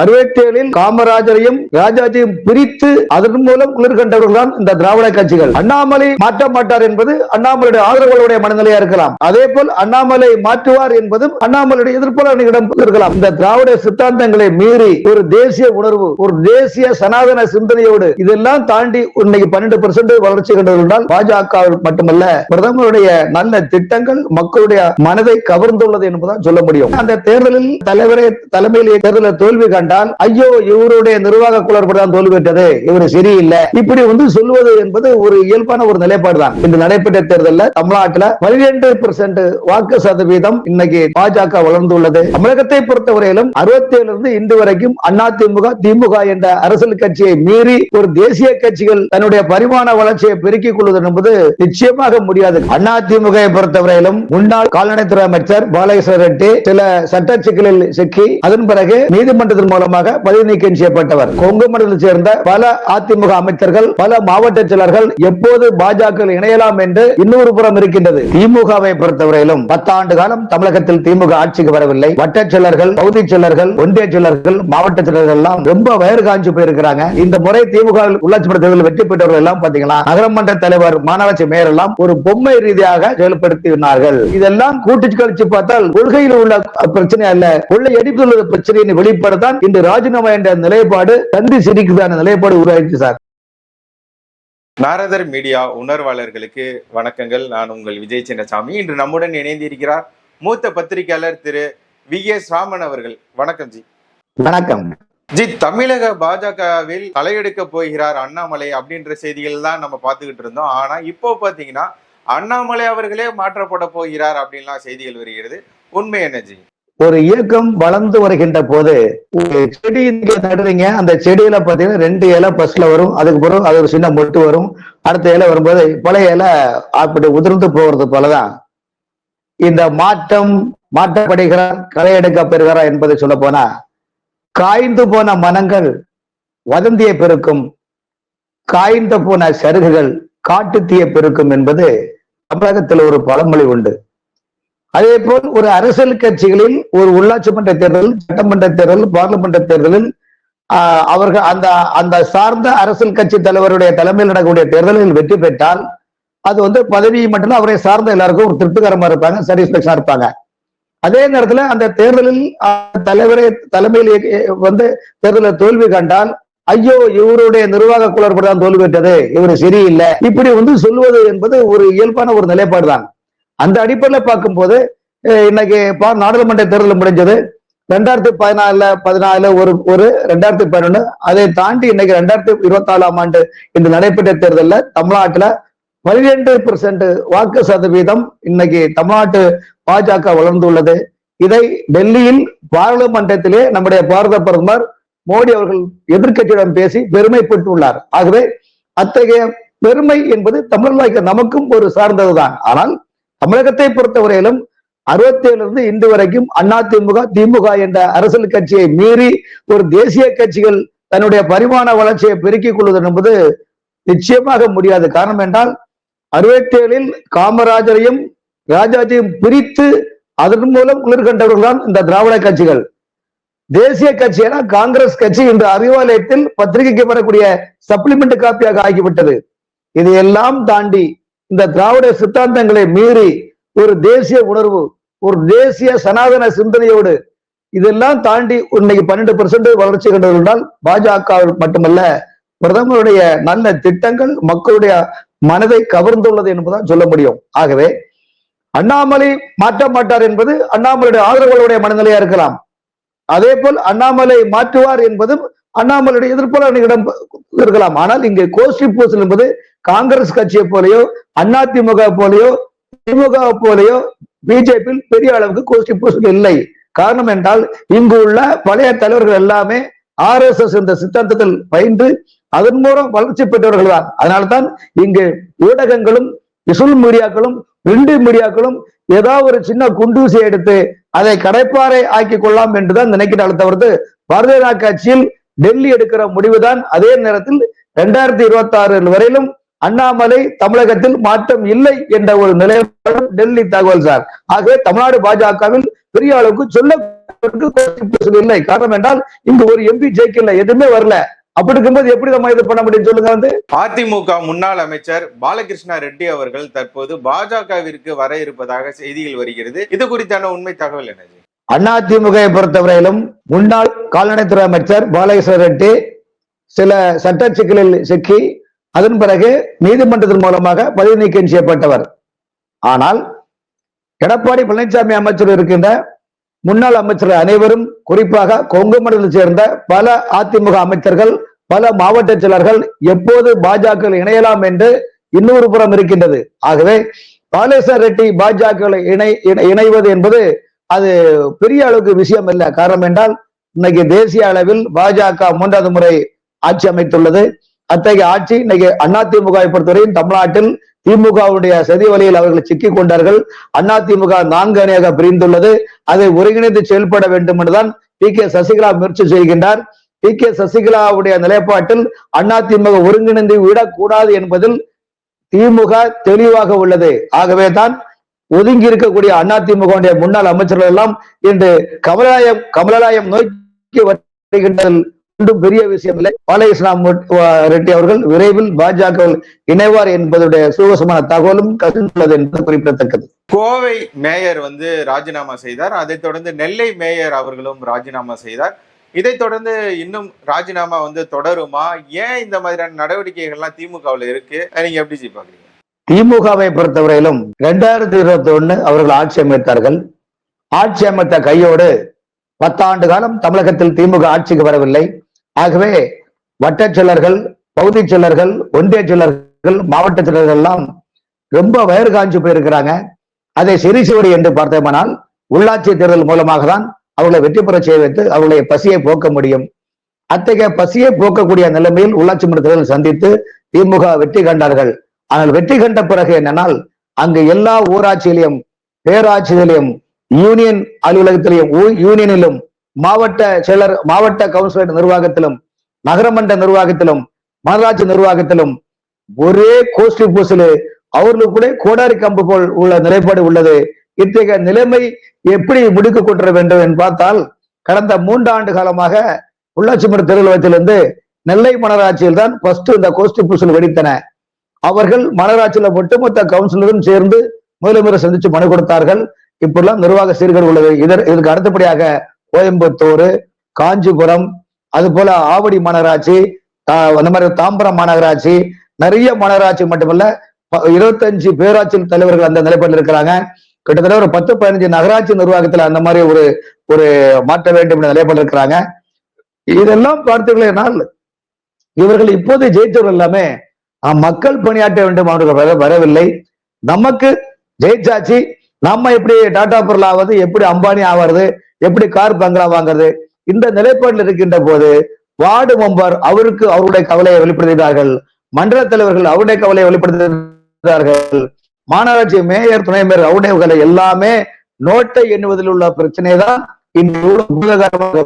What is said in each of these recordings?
அறுபத்தி ஏழில் காமராஜரையும் ராஜாஜியும் பிரித்து அதன் மூலம் குளிர் கண்டவர்கள் தான் இந்த திராவிட கட்சிகள். அண்ணாமலை மாற்ற மாட்டார் என்பது அண்ணாமலையுடைய ஆதரவுகளுடைய மனநிலையா இருக்கலாம். அதே போல் அண்ணாமலை மாற்றுவார் என்பதும் அண்ணாமலையுடைய எதிர்ப்பாளர்களிடம் இருக்கலாம். இந்த திராவிட சித்தாந்தங்களை மீறி ஒரு தேசிய உணர்வு ஒரு தேசிய சனாதன சிந்தனையோடு இதெல்லாம் தாண்டி இன்னைக்கு பன்னெண்டு பெர்சென்ட் வளர்ச்சி கண்டவர்கள் பாஜக மட்டுமல்ல பிரதமருடைய நல்ல திட்டங்கள் மக்களுடைய மனதை கவர்ந்துள்ளது என்பதுதான் சொல்ல முடியும். அந்த தேர்தலில் தலைவரை தலைமையிலேயே தேர்தலில் தோல்வி கண்டால் ஐயோ இவருடைய நிர்வாக குளறுபடிதான் தோல்வி பெற்றது இவர் சரியில்லை. இப்படி வந்து சொல்லுவது என்பது ஒரு இயல்பான ஒரு நிலைப்பாடு தான் இன்று நடைபெற்ற தேர்தலில் தமிழ்நாட்டில் பனிரெண்டு பெர்சென்ட் வாக்கு சதவீதம் இன்னைக்கு பாஜக வளர்ந்துள்ளது. தமிழகத்தை பொறுத்தவரையிலும் அறுபத்தி ஏழுல இருந்து இன்று வரைக்கும் அதிமுக திமுக என்ற அரசியல் கட்சியை மீறி ஒரு தேசிய கட்சிகள் தன்னுடைய பரிமாண வளர்ச்சியை பெருக்கிக் கொள்வது என்பது நிச்சயமாக முடியாது. அதிமுக பொறுத்தவரையிலும் முன்னாள் கால்நடைத்துறை அமைச்சர் பாலகிருஷ்ண ரெட்டி சில சட்ட சிக்கலில் சிக்கி அதன் பிறகு நீதிமன்றத்தின் மூலமாக பதவி நீக்கம் செய்யப்பட்டவர். கொங்கு மண்டலத்தை சேர்ந்த பல அதிமுக அமைச்சர்கள் பல மாவட்ட செயலர்கள் எப்போது பாஜக இணையலாம் என்று இன்னொரு புறம் இருக்கின்றது. திமுகவை பொறுத்தவரையிலும் பத்தாண்டு காலம் தமிழகத்தில் திமுக ஆட்சிக்கு வரவில்லை. வட்ட செயலர்கள் பகுதி செயலர்கள் ஒன்றிய செயலர்கள் மாவட்ட செயலர்கள் எல்லாம் ரொம்ப வயறு காஞ்சி போயிருக்கிறாங்க. இந்த முறை திமுக உள்ளாட்சி மன்ற தேர்தலில் வெற்றி பெற்றவர்கள் எல்லாம் பாத்தீங்கன்னா நகரமன்ற தலைவர் மாநகராட்சி மேயர் எல்லாம் ஒரு பொம்மை ரீதியாக செயல்படுத்தினார்கள். இதெல்லாம் கூட்டு கழிச்சு பார்த்தால் கொள்கையில் உள்ள பிரச்சனை அல்ல. கொள்ளை அடிப்புள்ள பிரச்சனையின் வெளிப்பாடுதான் இந்த ராஜினாமா என்ற நிலைப்பாடு தந்தி சிரிக்குதான நிலைப்பாடு உருவாயிடுச்சு சார். நாரதர் மீடியா உணர்வாளர்களுக்கு வணக்கங்கள். நான் உங்கள் விஜய் சின்னசாமி. இன்று நம்முடன் இணைந்திருக்கிறார் மூத்த பத்திரிகையாளர் திரு வி எஸ் ராமன் அவர்கள். வணக்கம் ஜி. வணக்கம். ஜி தமிழக பாஜகவில் தலையெடுக்க போகிறார் அண்ணாமலை அப்படின்ற செய்திகள் தான் நம்ம பார்த்துக்கிட்டு இருந்தோம். ஆனா இப்போ பாத்தீங்கன்னா அண்ணாமலை அவர்களே மாற்றப்பட போகிறார் அப்படின்லாம் செய்திகள் வருகிறது. உண்மை என்ன ஜி? ஒரு இயக்கம் வளர்ந்து வருகின்ற போது ஒரு செடி நீங்க நடுறீங்க அந்த செடியில பாத்தீங்கன்னா ரெண்டு இலை பஸ்ல வரும் அதுக்கு பிறகு அது ஒரு சின்ன மொட்டு வரும். அடுத்த இலை வரும்போது பழைய இலை அப்படி உதிர்ந்து போகிறது போலதான். இந்த மாற்றம் மாற்றப்படுகிறார் களை எடுக்க பெறுகிறார் என்பதை சொல்ல போனா காய்ந்து போன மனங்கள் வதந்தியை பெருக்கும் காய்ந்து போன சருகுகள் காட்டுத்தீய பெருக்கும் என்பது தமிழகத்தில் ஒரு பழமொழி உண்டு. அதே போல் ஒரு அரசியல் கட்சிகளில் ஒரு உள்ளாட்சி மன்ற தேர்தல் சட்டமன்ற தேர்தல் பார்லிமெண்ட் தேர்தலில் அவர்கள் அந்த அந்த சார்ந்த அரசியல் கட்சி தலைவருடைய தலைமையில் நடக்கக்கூடிய தேர்தலில் வெற்றி பெற்றால் அது வந்து பதவி மட்டும் அவரை சார்ந்த எல்லாருக்கும் ஒரு திருப்திகரமா இருப்பாங்க சாட்டிஸ்பேக்ஷனா இருப்பாங்க. அதே நேரத்துல அந்த தேர்தலில் தலைவரை தலைமையில் வந்து தேர்தலில் தோல்வி கண்டால் ஐயோ இவருடைய நிர்வாக குளறுபடிதான் தோல்வி பெற்றது இவர் சரியில்லை. இப்படி வந்து சொல்லுவது என்பது ஒரு இயல்பான ஒரு நிலைப்பாடு தான் அந்த அடிப்படையில பார்க்கும்போது இன்னைக்கு பா- நாடாளுமன்ற தேர்தல் முடிஞ்சது. ரெண்டாயிரத்தி பதினாலுல பதினாலு ஒரு ஒரு ரெண்டாயிரத்தி பதினொன்று அதை தாண்டி இன்னைக்கு ரெண்டாயிரத்தி இருபத்தி நாலாம் ஆண்டு இந்த நடைபெற்ற தேர்தலில் தமிழ்நாட்டில் பனிரெண்டு பெர்சென்ட் வாக்கு சதவீதம் இன்னைக்கு தமிழ்நாட்டு பாஜக வளர்ந்துள்ளது. இதை டெல்லியில் பாராளுமன்றத்திலே நம்முடைய பாரத பிரதமர் மோடி அவர்கள் எதிர்க்கட்சியிடம் பேசி பெருமைப்பட்டுள்ளார். ஆகவே அத்தகைய பெருமை என்பது தமிழக நமக்கும் ஒரு சார்ந்ததுதான். ஆனால் தமிழகத்தை பொறுத்தவரையிலும் அறுபத்தி ஏழுல இருந்து இன்று வரைக்கும் அண்ணா திமுக திமுக என்ற அரசியல் கட்சியை மீறி ஒரு தேசிய கட்சிகள் தன்னுடைய பரிமாண வளர்ச்சியை பெருக்கிக் கொள்வது என்பது நிச்சயமாக முடியாது. காரணம் என்றால் அறுபத்தி ஏழில் காமராஜரையும் ராஜாஜியும் பிரித்து அதன் மூலம் குளிர் தான் இந்த திராவிட கட்சிகள். தேசிய கட்சியான காங்கிரஸ் கட்சி இன்று அறிவாலயத்தில் பத்திரிகைக்கு வரக்கூடிய சப்ளிமெண்ட் காப்பியாக ஆகிவிட்டது. இதையெல்லாம் தாண்டி இந்த திராவிட சித்தாந்தங்களை மீறி ஒரு தேசிய உணர்வு ஒரு தேசிய சனாதன சிந்தனையோடு இதெல்லாம் தாண்டி இன்னைக்கு பன்னெண்டு பெர்சென்ட் வளர்ச்சி கண்டவர்கள் பாஜக மட்டுமல்ல பிரதமருடைய நல்ல திட்டங்கள் மக்களுடைய மனதை கவர்ந்துள்ளது என்பதுதான் சொல்ல முடியும். ஆகவே அண்ணாமலை மாற்ற மாட்டார் என்பது அண்ணாமலையுடைய ஆதரவுகளுடைய மனநிலையா இருக்கலாம். அதே போல் அண்ணாமலை மாற்றுவார் என்பதும் அண்ணாமலையுடைய எதிர்ப்பாளர்களிடம் இருக்கலாம். ஆனால் இங்கே கோஷ்டி பூசல் என்பது காங்கிரஸ் கட்சியை போலயோ அதிமுக போலயோ திமுக போலயோ பிஜேபியில் பெரிய அளவுக்கு கோஷ்டி பூசல் இல்லை. காரணம் என்றால் இங்கு உள்ள பழைய தலைவர்கள் எல்லாமே ஆர் எஸ் எஸ் இந்த சித்தாந்தத்தில் பயின்று அதன் மூலம் வளர்ச்சி பெற்றவர்கள் தான். அதனால்தான் இங்கு ஊடகங்களும் விசுல் மீடியாக்களும் ரெண்டு மீடியாக்களும் ஏதாவது ஒரு சின்ன குண்டூசியை எடுத்து அதை கடைப்பாறை ஆக்கி கொள்ளலாம் என்றுதான் நினைக்கிறாள் தவிர்த்து பாரதிய ஜனதா கட்சியில் டெல்லி எடுக்கிற முடிவுதான் அதே நேரத்தில் இரண்டாயிரத்தி இருபத்தி ஆறு வரையிலும் அண்ணாமலை தமிழகத்தில் மாற்றம் இல்லை என்ற ஒரு நிலைப்பாடு டெல்லி தகவல் சார். ஆகவே தமிழ்நாடு பாஜகவில் பெரிய அளவுக்கு சொல்ல இல்லை காரணம் என்றால் இங்கு ஒரு எம்பி ஜெயிக்கல எதுவுமே வரல. அப்படி இருக்கும்போது எப்படி நம்ம இது பண்ண முடியும் சொல்லுங்க வந்து? அதிமுக முன்னாள் அமைச்சர் பாலகிருஷ்ணா ரெட்டி அவர்கள் தற்போது பாஜகவிற்கு வர இருப்பதாக செய்திகள் வருகிறது. இது குறித்தான உண்மை தகவல் என்னது அதிமுகவை பொறுத்தவரையிலும் முன்னாள் கால்நடைத்துறை அமைச்சர் பாலகிருஷ்ண ரெட்டி சில சட்ட சிக்கலில் சிக்கி அதன் பிறகு நீதிமன்றத்தின் மூலமாக பதவி நீக்கம் செய்யப்பட்டவர். ஆனால் எடப்பாடி பழனிசாமி அமைச்சர் இருக்கின்ற முன்னாள் அமைச்சர் அனைவரும் குறிப்பாக கொங்கு மண்டலத்தை சேர்ந்த பல அதிமுக அமைச்சர்கள் பல மாவட்ட செயலர்கள் எப்போது பாஜக இணையலாம் என்று இன்னொரு புறம் இருக்கின்றது. ஆகவே பாலேசர் ரெட்டி பாஜக இணை இணை- இணைவது என்பது அது பெரிய அளவுக்கு விஷயம் இல்லை. காரணம் என்றால் இன்னைக்கு தேசிய அளவில் பாஜக மூன்றாவது முறை ஆட்சி அமைத்துள்ளது. அத்தகைய ஆட்சி இன்னைக்கு அதிமுகவை பொறுத்தவரையும் தமிழ்நாட்டில் திமுகவுடைய சதி வழியில் அவர்கள் சிக்கிக் கொண்டார்கள். அதிமுக நான்கு அணியாக பிரிந்துள்ளது. அதை ஒருங்கிணைந்து செயல்பட வேண்டும் என்றுதான் பி. கே. சசிகலா முயற்சி செய்கின்றார். பி. கே. சசிகலாவுடைய நிலைப்பாட்டில் அதிமுக ஒருங்கிணைந்து விடக்கூடாது என்பதில் திமுக தெளிவாக உள்ளது. ஆகவே தான் ஒதுங்கி இருக்கக்கூடிய அதிமுக முன்னாள் அமைச்சர்கள் எல்லாம் இன்று கமலாயம் கமலாலயம் நோக்கி வருகின்றதில் ஒன்றும் பெரிய விஷயம் இல்லை. பாலகிருஷ்ணா ரெட்டி அவர்கள் விரைவில் பாஜக இணைவார் என்பதுடைய சூகசமான தகவலும் கசிந்துள்ளது என்பது குறிப்பிடத்தக்கது. கோவை மேயர் வந்து ராஜினாமா செய்தார். அதைத் தொடர்ந்து நெல்லை மேயர் அவர்களும் ராஜினாமா செய்தார். இதைத் தொடர்ந்து இன்னும் ராஜினாமா வந்து தொடருமா? ஏன் இந்த மாதிரியான நடவடிக்கைகள்லாம் திமுகவுல இருக்கு? நீங்க எப்படி பாக்குறீங்க? திமுகவை பொறுத்தவரையிலும் இரண்டாயிரத்தி இருபத்தி ஒண்ணு அவர்கள் ஆட்சி அமைத்தார்கள். ஆட்சி அமைத்த கையோடு பத்தாண்டு காலம் தமிழகத்தில் திமுக ஆட்சிக்கு வரவில்லை. ஆகவே வட்டச் செயலர்கள் பகுதி செயலர்கள் ஒன்றிய செயலர்கள் மாவட்ட செயலர்கள் எல்லாம் ரொம்ப வயறு காஞ்சு போயிருக்கிறாங்க. அதை சரி செய்வது என்று பார்த்தோமானால் உள்ளாட்சி தேர்தல் மூலமாக தான் அவர்களை வெற்றி பெற செய்ய வைத்து அவர்களுடைய பசியை போக்க முடியும். அத்தகைய பசியை போக்கக்கூடிய நிலைமையில் உள்ளாட்சி மன்ற தேர்தல் சந்தித்து திமுக வெற்றி கண்டார்கள். ஆனால் வெற்றி கண்ட பிறகு என்னனால் அங்கு எல்லா ஊராட்சியிலையும் பேராட்சியிலையும் யூனியன் அலுவலகத்திலையும் யூனியனிலும் மாவட்ட செயலர் மாவட்ட கவுன்சிலர் நிர்வாகத்திலும் நகரமன்ற நிர்வாகத்திலும் மாநகராட்சி நிர்வாகத்திலும் ஒரே கோஷ்டி பூசலு அவர்களுக்கு கூட கோடாரி கம்பு போல் உள்ள நிலைப்பாடு உள்ளது. இத்தகைய நிலைமை எப்படி முடிக்க கொண்டு வேண்டும் என்று பார்த்தால் கடந்த மூன்று ஆண்டு காலமாக உள்ளாட்சி மன்ற தேர்தலத்திலிருந்து நெல்லை மாநகராட்சியில் தான் ஃபர்ஸ்ட் இந்த கோஷ்டி பூசல் வெடித்தன. அவர்கள் மாநகராட்சியில ஒட்டுமொத்த கவுன்சிலரும் சேர்ந்து முதலமைச்சர் சந்திச்சு மனு கொடுத்தார்கள். இப்பெல்லாம் நிர்வாக சீர்கள் உள்ளது. இதர் இதற்கு அடுத்தபடியாக கோயம்புத்தூர் காஞ்சிபுரம் அது போல ஆவடி மாநகராட்சி அந்த மாதிரி தாம்பரம் மாநகராட்சி நிறைய மாநகராட்சி மட்டுமல்ல இருபத்தஞ்சு பேராட்சி தலைவர்கள் அந்த நிலைப்பாட்டில் இருக்கிறாங்க. கிட்டத்தட்ட ஒரு பத்து பதினஞ்சு நகராட்சி நிர்வாகத்துல அந்த மாதிரி ஒரு ஒரு மாற்ற வேண்டும் என்ற நிலைப்பாடு இருக்கிறாங்க. இதெல்லாம் பார்த்தீர்களேனால் இவர்கள் இப்போது ஜெயிச்சவர்கள் எல்லாமே மக்கள் பணியாற்ற வேண்டும் அவர்கள் வரவில்லை. நமக்கு ஜெயிச்சாச்சு. நம்ம எப்படி டாடா பொருள் ஆவது எப்படி அம்பானி ஆவது எப்படி கார் பங்களா வாங்குறது? இந்த நிலைப்பாட்டில் இருக்கின்ற போது வார்டு மெம்பர் அவருக்கு அவருடைய கவலையை வெளிப்படுத்துகிறார்கள். மண்டல தலைவர்கள் அவருடைய கவலையை வெளிப்படுத்துகிறார்கள். மாநகராட்சி மேயர் துணை மேயர் அவருடைய கவலை எல்லாமே நோட்டை எண்ணுவதில் உள்ள பிரச்சனை தான் இன்று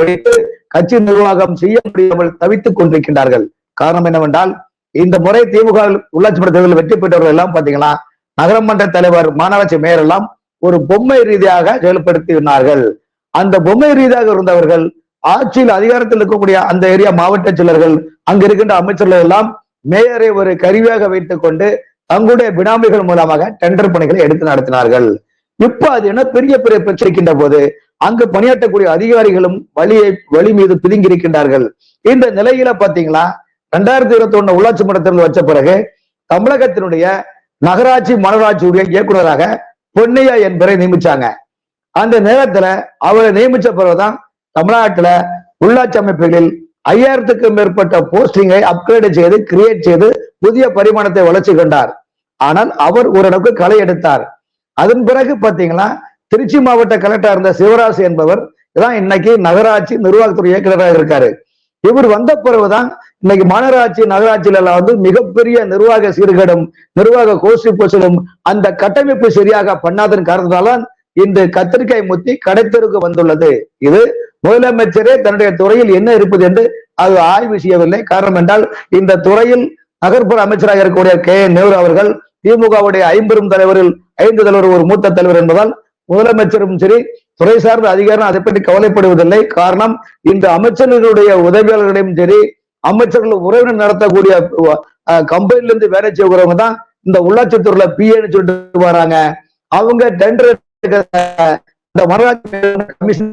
வைத்து கட்சி நிர்வாகம் செய்ய முடியாமல் தவித்துக் கொண்டிருக்கின்றார்கள். காரணம் என்னவென்றால் இந்த முறை திமுக உள்ளாட்சி மன்ற தேர்தலில் வெற்றி பெற்றவர்கள் எல்லாம் பாத்தீங்கன்னா நகரமன்ற தலைவர் மாநகராட்சி மேயர் எல்லாம் ஒரு பொம்மை ரீதியாக செயல்படுத்தினார்கள். அந்த பொம்மை ரீதியாக இருந்தவர்கள் ஆட்சியில் அதிகாரத்தில் இருக்கக்கூடிய அந்த ஏரியா மாவட்ட செயலர்கள் அங்க இருக்கின்ற அமைச்சர்கள் எல்லாம் மேயரை ஒரு கருவியாக வைத்துக் கொண்டு தங்களுடைய பினாமிகள் மூலமாக டெண்டர் பணிகளை எடுத்து நடத்தினார்கள். இப்ப அது என்ன பெரிய பெரிய பிரச்சனைக்கின்ற போது அங்கு பணியாற்றக்கூடிய அதிகாரிகளும் வழியை வழி மீது பிதுங்கி இருக்கின்றார்கள். இந்த நிலையில பாத்தீங்களா ரெண்டாயிரத்தி இருபத்தி ஒண்ணு உள்ளாட்சி மன்ற தேர்தல் வச்ச பிறகு தமிழகத்தினுடைய நகராட்சி மாநகராட்சியுடைய இயக்குநராக பொன்னையா என்பவரை நியமிச்சாங்க. அந்த நேரத்துல அவரை நியமிச்ச பிறகுதான் தமிழ்நாட்டுல உள்ளாட்சி அமைப்புகளில் ஐயாயிரத்துக்கும் மேற்பட்ட போஸ்டிங்கை அப்கிரேட் செய்து கிரியேட் செய்து புதிய பரிமாணத்தை வளர்ச்சி கொண்டார். ஆனால் அவர் ஓரளவுக்கு களை எடுத்தார். அதன் பிறகு பாத்தீங்கன்னா திருச்சி மாவட்ட கலெக்டர் இருந்த சிவராசு என்பவர் தான் இன்னைக்கு நகராட்சி நிர்வாகத்துறை இயக்குநராக இருக்காரு. இவர் வந்த பிறகுதான் இன்னைக்கு மாநகராட்சி நகராட்சியில எல்லாம் வந்து மிகப்பெரிய நிர்வாக சீர்கேடும் நிர்வாக கோஷ்டி பூசலும் அந்த கட்டமைப்பு சரியாக பண்ணாதன் காரணத்தால இன்று கத்திரிக்காய் முத்தி கடைத்தெருக்கு வந்துள்ளது. இது முதலமைச்சரே தன்னுடைய துறையில் என்ன இருப்பது என்று அது ஆய்வு செய்யவில்லை. காரணம் என்றால் இந்த துறையில் நகர்ப்புற அமைச்சராக இருக்கக்கூடிய கே. நேரு அவர்கள் திமுகவுடைய ஐம்பெரும் தலைவரில் ஐந்து தலைவர் ஒரு மூத்த தலைவர் என்பதால் முதலமைச்சரும் சரி துறை சார்ந்த அதிகாரம் அதை பற்றி கவலைப்படுவதில்லை. காரணம் இந்த அமைச்சர்களுடைய உதவியாளர்களையும் சரி அமைச்சர்கள் உறவினர் நடத்தக்கூடிய கம்பெனில இருந்து வேலை செய்கிறவங்க தான் இந்த உள்ளாட்சித்துறையில பிஏன்னு சொல்லிட்டு வராங்க. அவங்க டெண்டர் இந்த மனராட்சி கமிஷன்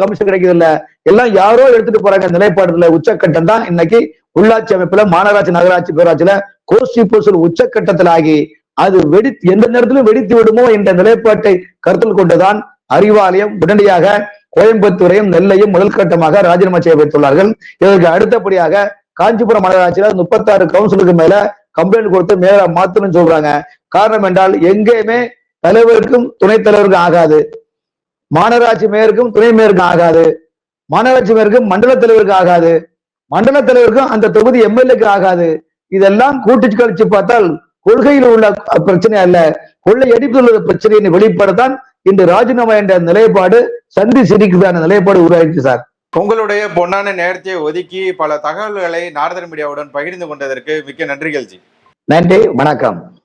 கமிஷன் கிடைக்கிறது இல்ல எல்லாம் யாரோ எடுத்துட்டு போறாங்க. நிலைப்பாடுல உச்சக்கட்டம் தான் இன்னைக்கு உள்ளாட்சி அமைப்புல மாநகராட்சி நகராட்சி பேராட்சியில கோஷ்டி பூசல் உச்சக்கட்டத்தில் ஆகி அது வெடி எந்த நேரத்திலும் வெடித்து விடுமோ என்ற நிலைப்பாட்டை கருத்தில் கொண்டுதான் அறிவாலயம் உடனடியாக கோயம்புத்தூரையும் நெல்லையும் முதல் கட்டமாக ராஜினாமா செய்ய வைத்துள்ளார்கள். இதற்கு அடுத்தபடியாக காஞ்சிபுரம் மாநகராட்சியில முப்பத்தாறு கவுன்சிலுக்கு மேல கம்ப்ளைண்ட் கொடுத்து மேல மாத்தணும்னு சொல்றாங்க. காரணம் என்றால் எங்கேயுமே தலைவருக்கும் துணைத் தலைவருக்கும் ஆகாது. மாநகராட்சி மேயருக்கும் துணை மேயருக்கும் ஆகாது. மாநகராட்சி மேயருக்கும் மண்டல தலைவருக்கு ஆகாது. மண்டல தலைவருக்கும் அந்த தொகுதி எம்எல்ஏக்கு ஆகாது. இதெல்லாம் கூட்டி கழிச்சு பார்த்தால் கொள்கையில் உள்ள பிரச்சனை அல்ல. கொள்ளை அடிப்பில் உள்ள பிரச்சனையின் வெளிப்பாடுதான் இன்று ராஜினாமா என்ற நிலைப்பாடு சந்தி சிரிக்குதான நிலைப்பாடு உருவாயிடுச்சு சார். உங்களுடைய பொன்னான நேரத்தை ஒதுக்கி பல தகவல்களை நாரதன் மீடியாவுடன் பகிர்ந்து கொண்டதற்கு மிக்க நன்றிகள் ஜி. நன்றி வணக்கம்.